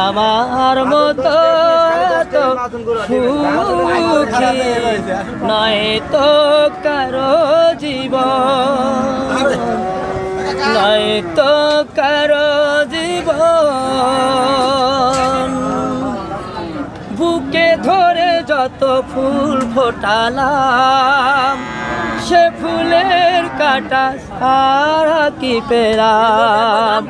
আমার মতো নয় তো কারও জীব নয় তো কারও জীবন। বুকে ধরে যত ফুল ফোটালাম সে ফুলের কাটা সারা কি পেলাম?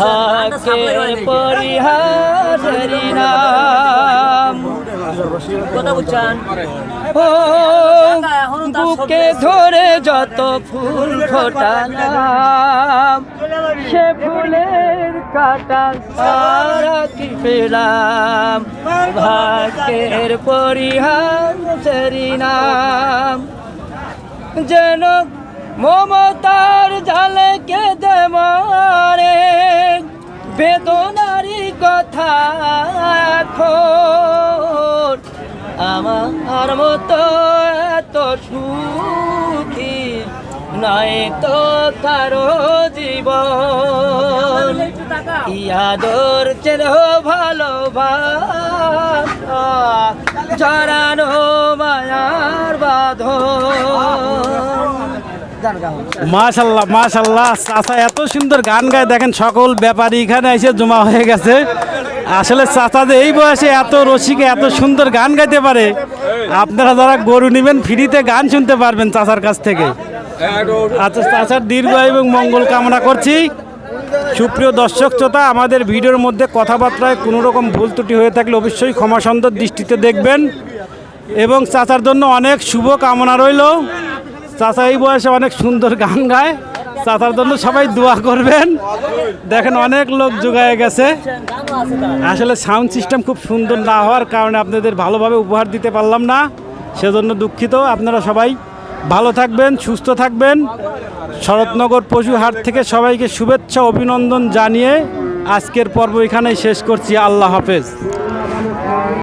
ভাগ্যের পরিহারি নাম। ও, বুকে ধরে যত ফুল ফোটালাম, সে ফুলের কাটা সারা কি পেলাম? ভাগ্যের পরিহার নাম। যেন মমতার জালে কেঁদে মারে। বেদনারি কথা এখন আমার মতো এত সুখী নাই তো কারও জীবন। ইয়াদর চেন ভালোবাসা, জড়ানো মায়ার বাঁধন। মাশাল্লাহ মাশাল্লাহ। চাচা এত সুন্দর গান গায়। দেখেন সকল ব্যাপারী এখানে এসে জমা হয়ে গেছে। আসলে চাচা যে এই বয়সে এত রসিকে, এত সুন্দর গান গাইতে পারে। আপনারা যারা গরু নেবেন, ফ্রিতে গান শুনতে পারবেন চাচার কাছ থেকে। আচ্ছা চাচার দীর্ঘ এবং মঙ্গল কামনা করছি। সুপ্রিয় দর্শক, শ্রোতা, আমাদের ভিডিওর মধ্যে কথাবার্তায় কোনো রকম ভুল ত্রুটি হয়ে থাকলে অবশ্যই ক্ষমাসন্দর দৃষ্টিতে দেখবেন। এবং চাচার জন্য অনেক শুভ কামনা রইল। চাচা এই বয়সে অনেক সুন্দর গান গায়। চাচার জন্য সবাই দোয়া করবেন। দেখেন অনেক লোক যোগায় গেছে। আসলে সাউন্ড সিস্টেম খুব সুন্দর না হওয়ার কারণে আপনাদের ভালোভাবে উপহার দিতে পারলাম না। সেজন্য দুঃখিত। আপনারা সবাই ভালো থাকবেন, সুস্থ থাকবেন। শরৎনগর পশু হাট থেকে সবাইকে শুভেচ্ছা, অভিনন্দন জানিয়ে আজকের পর্ব এখানেই শেষ করছি। আল্লাহ হাফেজ।